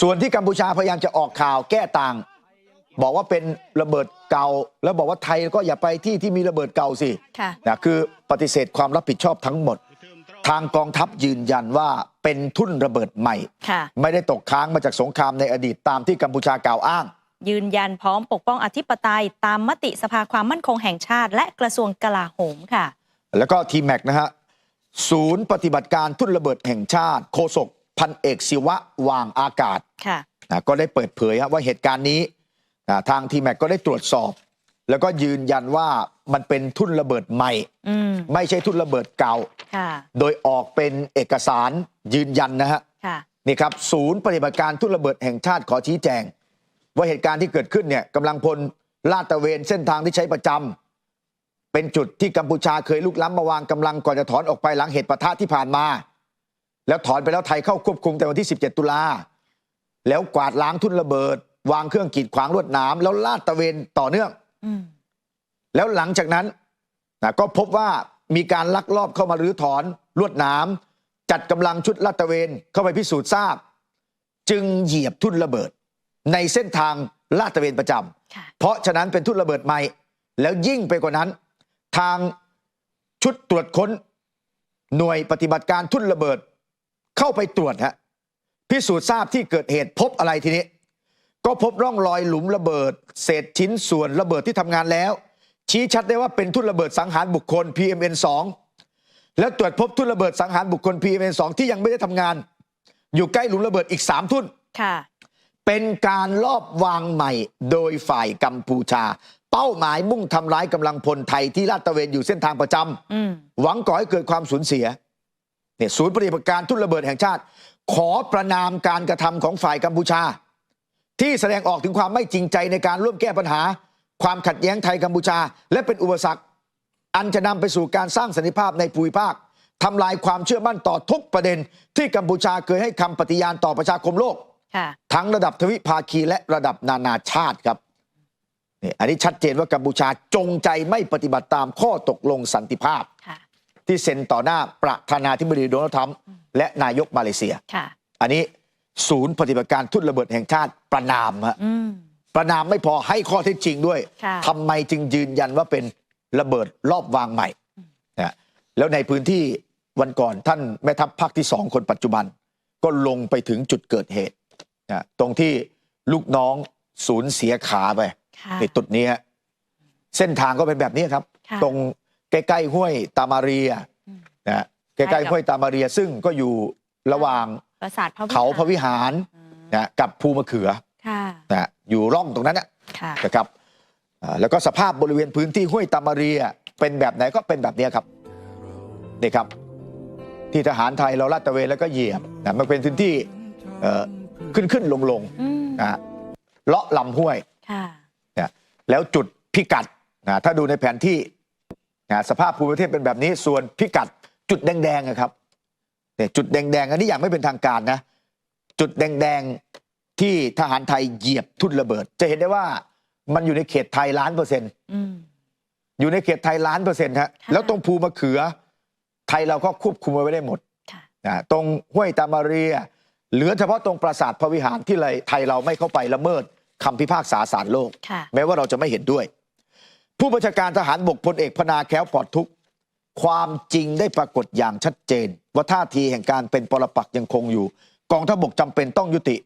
ส่วนที่กัมพูชาพยายามจะออกข่าวแก้ต่าง บอกว่าเป็นระเบิดเก่า แล้วบอกว่าไทยก็อย่าไปที่ที่มีระเบิดเก่าสิค่ะ นะคือปฏิเสธความรับผิดชอบทั้งหมด ทางกองทัพยืนยันว่าเป็นทุ่นระเบิดใหม่ ค่ะ ไม่ได้ตกค้างมาจากสงครามในอดีตตามที่กัมพูชากล่าวอ้าง ยืนยันพร้อมปกป้องอธิปไตย ตามมติสภาความมั่นคงแห่งชาติ และกระทรวงกลาโหมค่ะ แล้วก็ทีแม็กนะฮะศูนย์ปฏิบัติการทุ่นระเบิดแห่งชาติโฆษก พันเอกศิวะวางอากาศค่ะนะก็ได้เปิดเผยครับว่าเหตุการณ์นี้นะทางทีแม็กก็ได้ตรวจสอบ แล้วก็ยืนยันว่ามันเป็นทุ่นระเบิดใหม่อืมไม่ใช่ทุ่นระเบิดเก่าค่ะโดยออกเป็นเอกสารยืนยันนะฮะค่ะนี่ครับศูนย์ปฏิบัติการทุ่นระเบิดแห่งชาติขอชี้แจง ว่าเหตุการณ์ที่เกิดขึ้นเนี่ยกำลังพลลาดตระเวนเส้นทางที่ใช้ประจำเป็นจุดที่กัมพูชาเคยลุกล้ำมาวางกำลังก่อนจะถอนออกไปหลังเหตุปะทะที่ผ่านมา แล้วถอนไปแล้วไทยเข้าควบคุมแต่วันที่ 17 ตุลาแล้วกวาดล้างทุ่นระเบิด วางเครื่องกีดขวางลวดหนามแล้วลาดตระเวนต่อเนื่องอืมแล้วหลังจากนั้นนะก็พบว่ามีการลักลอบเข้ามารื้อถอนลวดหนามจัดกำลังชุดลาดตระเวนเข้าไปพิสูจน์ทราบ จึงเหยียบทุ่นระเบิด ในเส้นทางลาดตระเวนประจำค่ะเพราะฉะนั้นเป็นทุ่นระเบิดใหม่ แล้วยิ่งไปกว่านั้น ทางชุดตรวจค้น หน่วยปฏิบัติการทุ่นระเบิด เข้าไปตรวจฮะพิสูจน์ทราบที่เกิดเหตุพบอะไรทีนี้ ก็พบร่องรอยหลุมระเบิด เศษชิ้นส่วนระเบิดที่ทำงานแล้ว ชี้ชัดได้ว่าเป็นทุ่นระเบิดสังหารบุคคล PMN 2แล้วตรวจพบทุ่นระเบิดสังหารบุคคล PMN 2ที่ยังไม่ได้ทำงาน อยู่ใกล้หลุมระเบิดอีก 3 ทุ่นค่ะเป็นการลอบวางใหม่โดยฝ่ายกัมพูชา เป้าหมายมุ่งทำร้ายกำลังพลไทยที่ลาดตระเวนอยู่เส้นทางประจำอืมหวังก่อให้เกิดความสูญเสีย เนี่ยศูนย์ปฏิบัติการทุ่นระเบิดแห่งชาติ ขอประนามการกระทำของฝ่ายกัมพูชา ที่แสดงออกถึงความไม่จริงใจในการร่วมแก้ปัญหา ความขัดแย้งไทยกัมพูชา และเป็นอุปสรรค อันจะนำไปสู่การสร้างสันติภาพในภูมิภาคทำลายความเชื่อมั่นต่อทุกประเด็น ที่กัมพูชาเคยให้คำปฏิญาณต่อประชาคมโลกค่ะทั้งระดับทวิภาคีและระดับนานาชาติครับนี่อันนี้ชัดเจนว่ากัมพูชาจงใจไม่ปฏิบัติตามข้อตกลงสันติภาพค่ะ ที่เซ็นต่อหน้าประธานาธิบดีโดนัลด์ทรัมป์และนายกมาเลเซีย ค่ะ อันนี้ศูนย์ปฏิบัติการทุ่นระเบิดแห่งชาติประนามฮะอืม ประนามไม่พอให้ข้อเท็จจริงด้วยค่ะ ทำไมจึงยืนยันว่าเป็นระเบิดรอบวางใหม่นะแล้วในพื้นที่วันก่อนท่านแม่ทัพภาคที่สองคนปัจจุบัน ก็ลงไปถึงจุดเกิดเหตุนะตรงที่ลูกน้องสูญเสียขาไป ค่ะ ในจุดนี้ฮะเส้นทางก็เป็นแบบนี้ครับ ค่ะ ตรง ใกล้ๆห้วยตามาเรียอืมนะใกล้ๆห้วยตามาเรียซึ่งก็อยู่ระหว่างปราสาทพระวิหารเขาพระวิหารอืมนะกับภูมะเขือค่ะนะอยู่ร่องตรงนั้นนะค่ะนะครับอ่าแล้วก็สภาพบริเวณพื้นที่ห้วยตามาเรียเป็นแบบไหนก็เป็นแบบนี้ครับนี่ครับ ที่ทหารไทยเราลาดตระเวนแล้วก็เหยียบนะมันเป็นพื้นที่เอ่อขึ้นขึ้นลงลงอืมๆนะเลาะลำห้วยค่ะนะแล้วจุดพิกัดนะถ้าดูในแผนที่ นะสภาพภูมิประเทศเป็นแบบนี้ส่วนพิกัดจุดแดงๆนะครับเนี่ยจุดแดงๆอันนี้อย่างไม่เป็นทางการนะ จุดแดงๆที่ทหารไทยเหยียบทุ่นระเบิด จะเห็นได้ว่ามันอยู่ในเขตไทยล้านเปอร์เซ็นต์อืมอยู่ในเขตไทยล้านเปอร์เซ็นต์ฮะค่ะแล้วตรงภูมะเขือ ไทยเราก็ควบคุมไว้ได้หมดค่ะนะตรงห้วยตามาเรียเหลือเฉพาะตรงปราสาทพระวิหารที่เลยไทยเราไม่เข้าไปละเมิดคำพิพากษาศาลโลกค่ะแม้ว่าเราจะไม่เห็นด้วย ผู้บัญชาการทหารบกพลเอกพนาแค้วปลอดทุกข์ความจริงได้ปรากฏอย่างชัดเจน ว่าท่าทีแห่งการเป็นปรปักษ์ยังคงอยู่ กองทัพบกจำเป็นต้องยุติ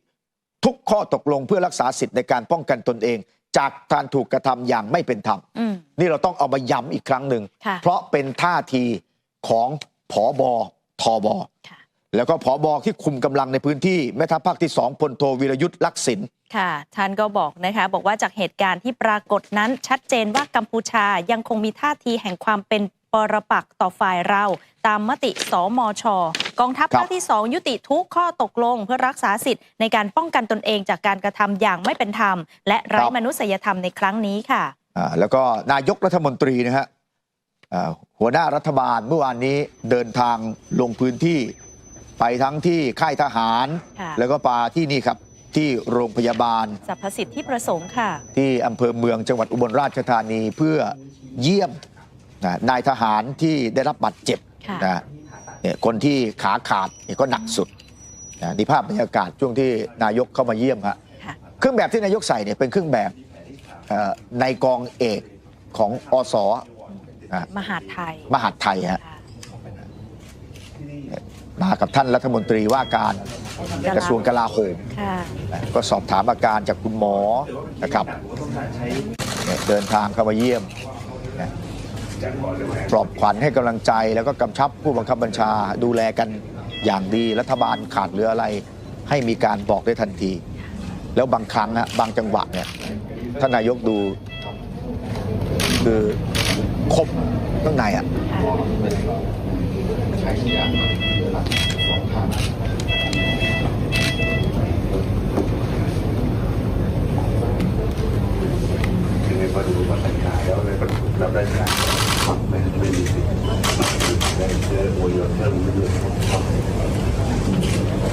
ทุกข้อตกลงเพื่อรักษาสิทธิ์ในการป้องกันตนเอง จากการถูกกระทำอย่างไม่เป็นธรรมอืมนี่เราต้องเอามาย้ำอีกครั้งหนึ่งค่ะเพราะเป็นท่าทีของผอบอทอบอค่ะ แล้วก็ผอบอที่คุมกำลังในพื้นที่แม่ทัพภาคที่สองพลโทวีรยุทธ์ลักษิณค่ะท่านก็บอกนะคะ บอกว่าจากเหตุการณ์ที่ปรากฏนั้นชัดเจนว่ากัมพูชายังคงมีท่าทีแห่งความเป็นปรปักษ์ต่อฝ่ายเรา ตามมติสมช กองทัพครับภาคที่ 2 ยุติทุกข้อตกลง เพื่อรักษาสิทธิ์ในการป้องกันตนเองจากการกระทำอย่างไม่เป็นธรรม และไร้มนุษยธรรมในครั้งนี้ค่ะอ่าแล้วก็นายกรัฐมนตรีนะฮะอ่าหัวหน้ารัฐบาลเมื่อวานนี้เดินทางลงพื้นที่ ไปทั้งที่ค่ายทหาร ค่ะ แล้วก็ปาที่นี่ครับ ที่โรงพยาบาลสรรพสิทธิประสงค์ค่ะ ที่อำเภอเมืองจังหวัดอุบลราชธานีเพื่อเยี่ยมนะนายทหารที่ได้รับบาดเจ็บค่ะ นะเนี่ยคนที่ขาขาดเนี่ยก็หนักสุดนะนี่ภาพบรรยากาศช่วงที่นายกเข้ามาเยี่ยมฮะ ค่ะ เครื่องแบบที่นายกใส่เนี่ยเป็นเครื่องแบบเอ่อในกองเอกของอสอะมหาดไทย มหาดไทยฮะค่ะ มากับท่านรัฐมนตรีว่าการกระทรวงกลาโหมค่ะนะก็สอบถามอาการจากคุณหมอนะครับเนี่ยเดินทางเข้ามาเยี่ยมนะปลอบขวัญให้กำลังใจแล้วก็กำชับผู้บังคับบัญชาดูแลกันอย่างดีรัฐบาลขาดเหลืออะไร ให้มีการบอกได้ทันที แล้วบางครั้งฮะบางจังหวะเนี่ยท่านนายกดูคือคมข้างในอะ ช้ขยะเวลาของทางคือในพอดูว่าแต่งกายแล้วในประชุมรับราชการไม่ไม่มีสิทธิ์ได้เชื้อโอยนเพิ่มไม่ด้วย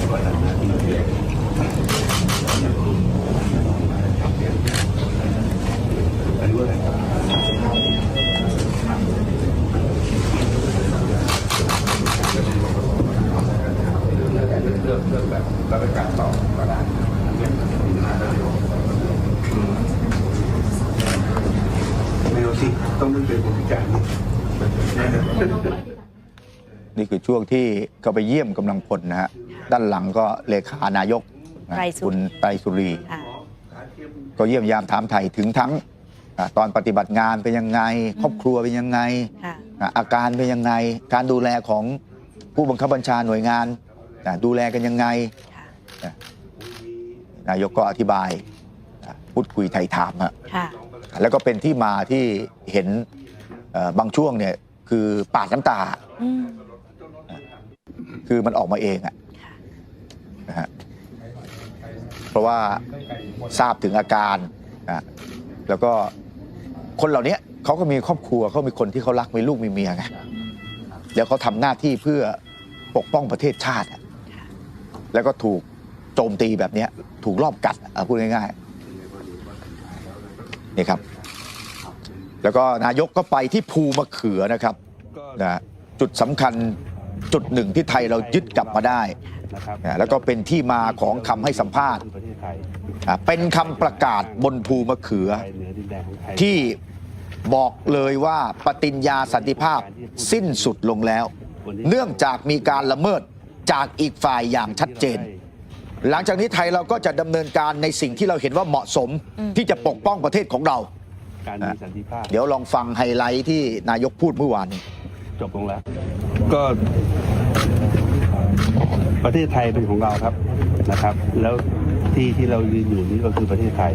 ก็ทำหน้าที่เดียวอันนี้ว่าอะไร องเรื่องแบบรับราชการต่อก็ได้ไม่เอาสิต้องไม่เป็นผู้พิการนี่นี่คือช่วงที่เขาไปเยี่ยมกำลังพลนะฮะ ด้านหลังก็เลขานายกคุณไตรสุรี ก็เยี่ยมยามถามไทยถึงทั้งอตอนปฏิบัติงานเป็นยังไง ครอบครัวเป็นยังไง อาการเป็นยังไง การดูแลของผู้บังคับบัญชาหน่วยงาน อะดูแลกันยังไงค่ะนายกก็อธิบายอะพูดคุยไทยถามฮะค่ะแล้วก็เป็นที่มาที่เห็นเอ่อบางช่วงเนี่ยคือปาดน้ำตา อืมคือมันออกมาเองอะค่ะนะฮะเพราะว่าทราบถึงอาการนะแล้วก็คนเหล่านี้เขาก็มีครอบครัวเขามีคนที่เขารักมีลูกมีเมียไงแล้วเขาทำหน้าที่เพื่อปกป้องประเทศชาติอะ แล้วก็ถูกโจมตีแบบนี้ถูกรอบกัดพูดง่ายๆนี่ครับ แล้วก็นายกก็ไปที่ภูมะเขือนะครับนะจุดสำคัญจุดหนึ่งที่ไทยเรายึดกลับมาได้นะแล้วก็เป็นที่มาของคำให้สัมภาษณ์ เป็นคำประกาศบนภูมะเขือ ที่บอกเลยว่าปฏิญญาสันติภาพสิ้นสุดลงแล้ว เนื่องจากมีการละเมิด จากอีกฝ่ายอย่างชัดเจน หลังจากนี้ไทยเราก็จะดำเนินการในสิ่งที่เราเห็นว่าเหมาะสมอืมที่จะปกป้องประเทศของเรา การมีสันติภาพเดี๋ยวลองฟังไฮไลท์ที่นายกพูดเมื่อวานนี้ จบลงแล้ว ก็ประเทศไทยเป็นของเราครับนะครับ แล้วที่ที่เรายืนอยู่นี้ก็คือประเทศไทย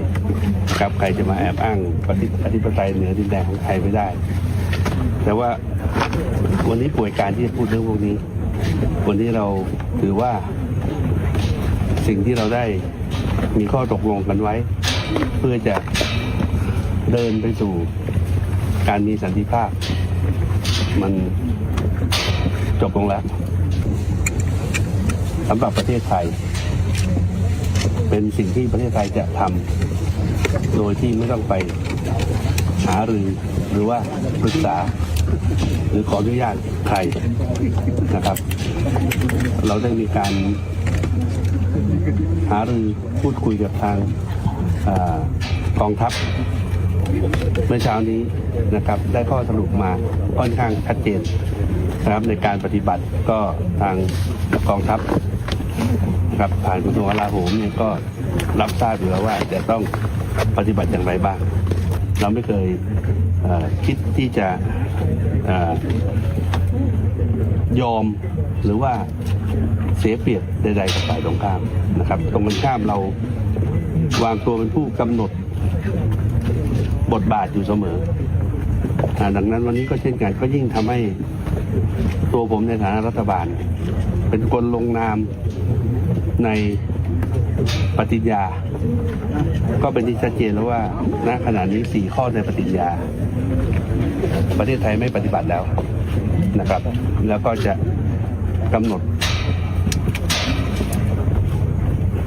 ครับใครจะมาแอบอ้างปฏิอธิปไตยเหนือดินแดนของไทยไม่ได้ แต่ว่าวันนี้ป่วยการที่จะพูดเรื่องพวกนี้ วันนี้เราถือว่าสิ่งที่เราได้มีข้อตกลงกันไว้ เพื่อจะเดินไปสู่การมีสันติภาพ มันจบลงแล้วสำหรับประเทศไทย เป็นสิ่งที่ประเทศไทยจะทำโดยที่ไม่ต้องไปหารือหรือว่าปรึกษา หรือขออนุญาตใครนะครับ เราได้มีการหารือพูดคุยกับทางกองทัพเมื่อเช้านี้นะครับได้ข้อสรุปมาค่อนข้างชัดเจนนะครับในการปฏิบัติก็ทางกองทัพนะครับผ่านกระทรวงกลาโหมเนี่ยก็รับทราบอยู่แล้วว่าจะต้องปฏิบัติอย่างไรบ้าง เราไม่เคยคิดที่จะ ยอมหรือว่าเสียเปรียบใดๆกับฝ่ายตรงข้ามนะครับ ตรงกันข้ามเราวางตัวเป็นผู้กำหนดบทบาทอยู่เสมอดังนั้นวันนี้ก็เช่นกันก็ยิ่งทำให้ตัวผมในฐานะรัฐบาล เป็นคนลงนามใน ปฏิญญา ก็เป็นที่ชัดเจนแล้วว่าณขณะนี้สี่ข้อในปฏิญญา ประเทศไทยไม่ปฏิบัติแล้วนะครับ แล้วก็จะกำหนด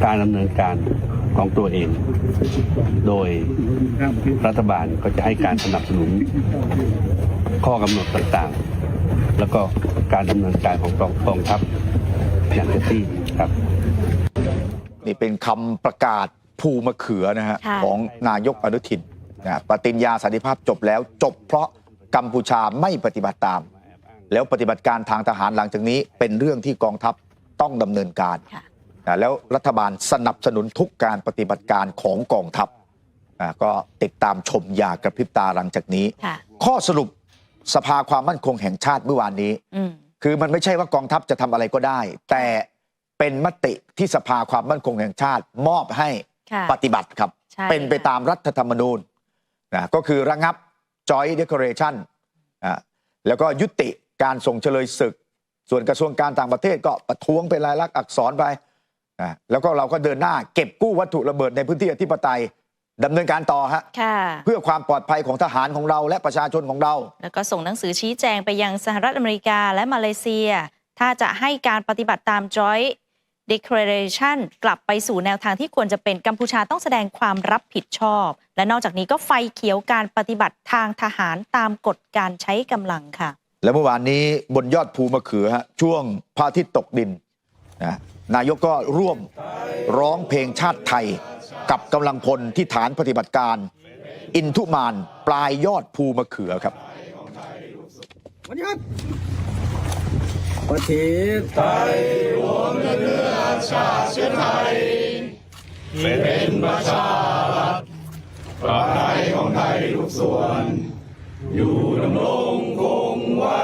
การดำเนินการของตัวเอง โดยรัฐบาลก็จะให้การสนับสนุน ข้อกำหนดต่างๆ แล้วก็การดำเนินการของกองกองทัพอย่างเต็มที่ครับ นี่เป็นคำประกาศภูมะเขือนะฮะค่ะของนายกอนุทินนะปฏิญญาสันติภาพจบแล้วจบเพราะกัมพูชาไม่ปฏิบัติตาม แล้วปฏิบัติการทางทหารหลังจากนี้เป็นเรื่องที่กองทัพต้องดำเนินการค่ะนะแล้วรัฐบาลสนับสนุนทุกการปฏิบัติการของกองทัพอ่าก็ติดตามชมอย่ากระพริบตาหลังจากนี้ค่ะข้อสรุปสภาความมั่นคงแห่งชาติเมื่อวานนี้อืมคือมันไม่ใช่ว่ากองทัพจะทำอะไรก็ได้ แต่ เป็นมติที่สภาความมั่นคงแห่งชาติ มอบให้ค่ะปฏิบัติครับใช่เป็นไปค่ะตามรัฐธรรมนูญนะก็คือระงับ Joint Declaration อ่าแล้วก็ยุติการส่งเฉลยศึก ส่วนกระทรวงการต่างประเทศก็ประท้วงเป็นลายลักษณ์อักษรไปอ่าแล้วก็เราก็เดินหน้าเก็บกู้วัตถุระเบิดในพื้นที่อธิปไตยดำเนินการต่อฮะค่ะเพื่อความปลอดภัยของทหารของเราและประชาชนของเรา แล้วก็ส่งหนังสือชี้แจงไปยังสหรัฐอเมริกาและมาเลเซีย ถ้าจะให้การปฏิบัติตาม Joint Declaration กลับไปสู่แนวทางที่ควรจะเป็นกัมพูชาต้องแสดงความรับผิดชอบ และนอกจากนี้ก็ไฟเขียวการปฏิบัติทางทหารตามกฎการใช้กำลังค่ะ และเมื่อวานนี้บนยอดภูมะเขือฮะช่วงพระอาทิตย์ตกดินนะนายกก็ร่วมร้องเพลงชาติไทย กับกำลังพลที่ฐานปฏิบัติการ อินทุมานปลายยอดภูมะเขือครับ ประเทศไทยรวมเลือดชาติเชื้อไทย เป็นประชาธิปไตยของไทยทุกส่วน อยู่ดำรงคงไว้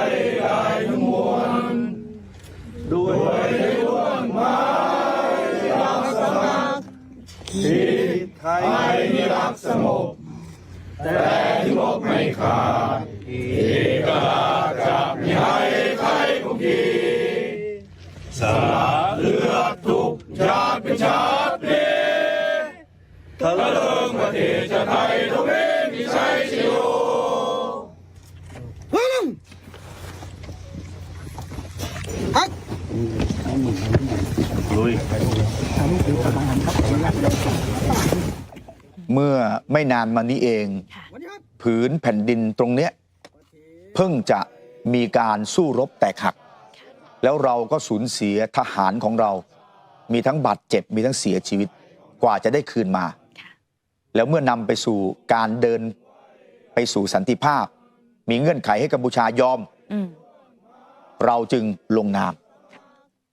เมื่อไม่นานมานี้เองวันนี้ครับผืนแผ่นดินตรงเนี้ยเพิ่งจะมีการสู้รบแตกหัก แล้วเราก็สูญเสียทหารของเรา มีทั้งบาดเจ็บมีทั้งเสียชีวิตกว่าจะได้คืนมา แล้วเมื่อนำไปสู่การเดินไปสู่สันติภาพ มีเงื่อนไขให้กัมพูชายอมอืมเราจึงลงนาม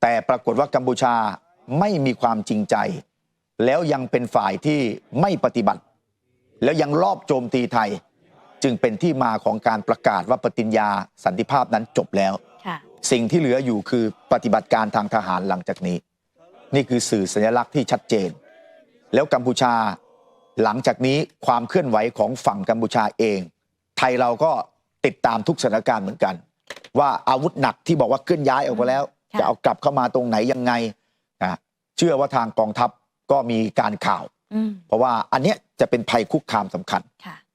แต่ปรากฏว่ากัมพูชา ไม่มีความจริงใจ แล้วยังเป็นฝ่ายที่ไม่ปฏิบัติ แล้วยังลอบโจมตีไทย จึงเป็นที่มาของการประกาศว่าปฏิญญาสันติภาพนั้นจบแล้วค่ะสิ่งที่เหลืออยู่คือปฏิบัติการทางทหารหลังจากนี้ นี่คือสื่อสัญลักษณ์ที่ชัดเจน แล้วกัมพูชาหลังจากนี้ความเคลื่อนไหวของฝั่งกัมพูชาเอง ไทยเราก็ติดตามทุกสถานการณ์เหมือนกัน ว่าอาวุธหนักที่บอกว่าเคลื่อนย้ายออกไปแล้วค่ะจะเอากลับเข้ามาตรงไหนยังไงนะ เชื่อว่าทางกองทัพก็มีการข่าวอืมเพราะว่าอันเนี้ยจะเป็นภัยคุกคามสำคัญค่ะนะ